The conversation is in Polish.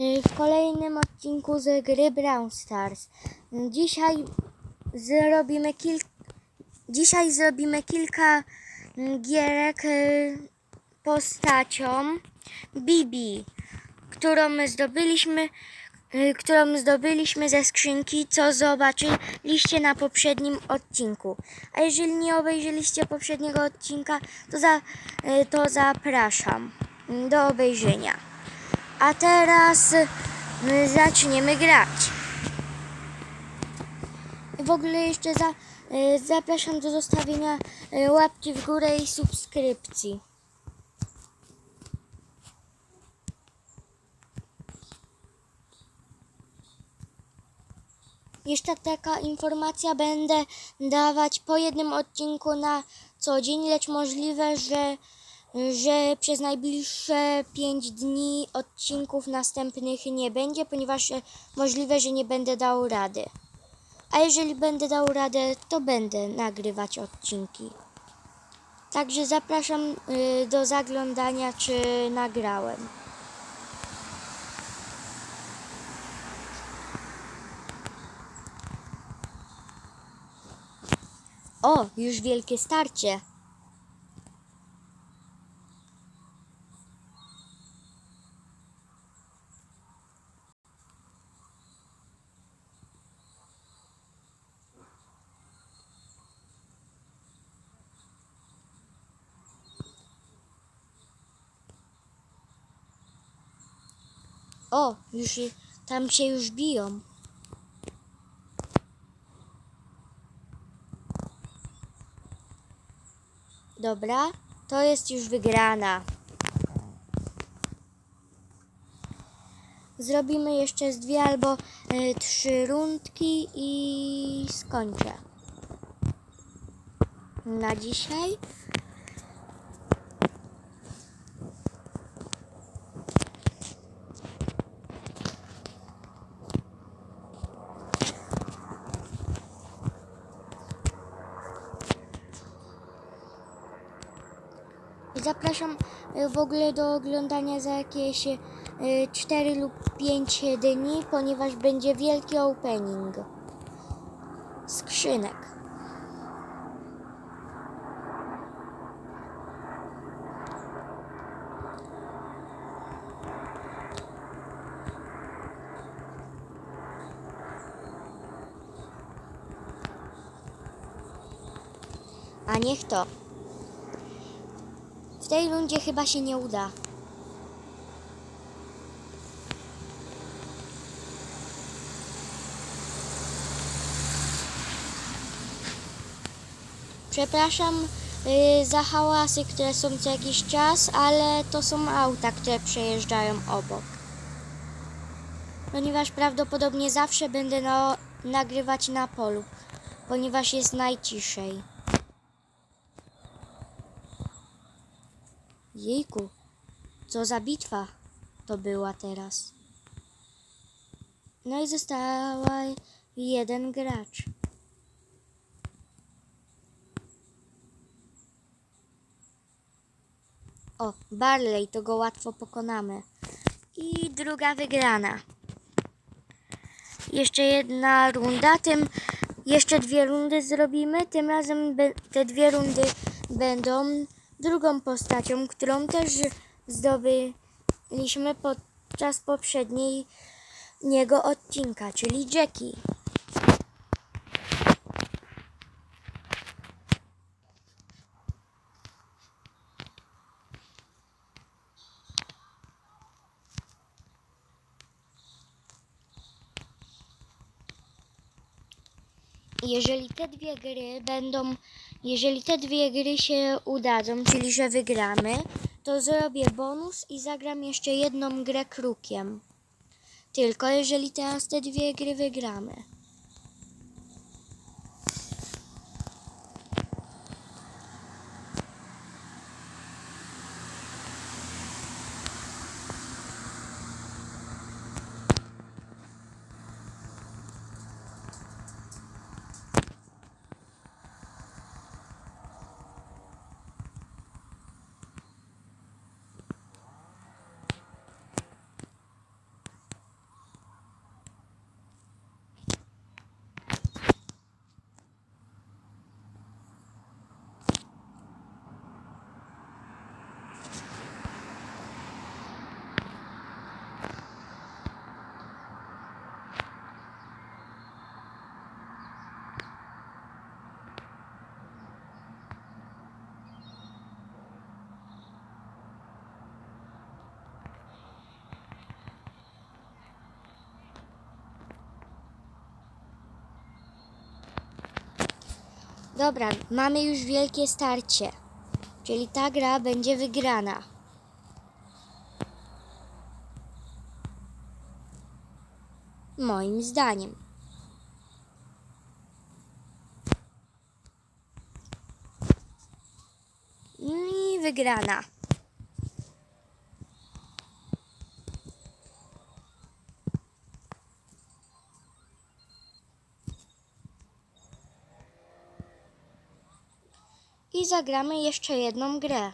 y, w kolejnym odcinku z gry Brawl Stars. Dzisiaj zrobimy kilka Dzisiaj zrobimy kilka mm, gierek y, postacią Bibi, którą my zdobyliśmy, y, którą zdobyliśmy ze skrzynki, co zobaczyliście na poprzednim odcinku. A jeżeli nie obejrzeliście poprzedniego odcinka, to, za, to zapraszam do obejrzenia. A teraz y, zaczniemy grać. W ogóle jeszcze za, y, zapraszam do zostawienia y, łapki w górę i subskrypcji. Jeszcze taka informacja będę dawać po jednym odcinku na co dzień, lecz możliwe, że, że przez najbliższe 5 dni odcinków następnych nie będzie, ponieważ e, możliwe, że nie będę dał rady. A jeżeli będę dał radę, to będę nagrywać odcinki. Także zapraszam y, do zaglądania, czy nagrałem. O, już wielkie starcie. O, już tam się już biją. Dobra, to jest już wygrana. Zrobimy jeszcze z dwie albo y, trzy rundki i skończę. Na dzisiaj. Zapraszam y, w ogóle do oglądania za jakieś y, 4 lub 5 dni, ponieważ będzie wielki opening skrzynek. A niech to. W tej rundzie chyba się nie uda. Przepraszam y, za hałasy, które są co jakiś czas, ale to są auta, które przejeżdżają obok. Ponieważ prawdopodobnie zawsze będę na, nagrywać na polu, ponieważ jest najciszej. Jejku, co za bitwa to była teraz. No i została jeden gracz. O, Barley, to go łatwo pokonamy. I druga wygrana. Jeszcze jedna runda, tym jeszcze dwie rundy zrobimy. Tym razem te dwie rundy będą drugą postacią, którą też zdobyliśmy podczas poprzedniego odcinka, czyli Jackie. jeżeli te dwie gry będą, jeżeli te dwie gry się udadzą, czyli że wygramy, to zrobię bonus i zagram jeszcze jedną grę krukiem. Tylko jeżeli teraz te dwie gry wygramy. Dobra, mamy już wielkie starcie. Czyli ta gra będzie wygrana. Moim zdaniem. I wygrana. I zagramy jeszcze jedną grę.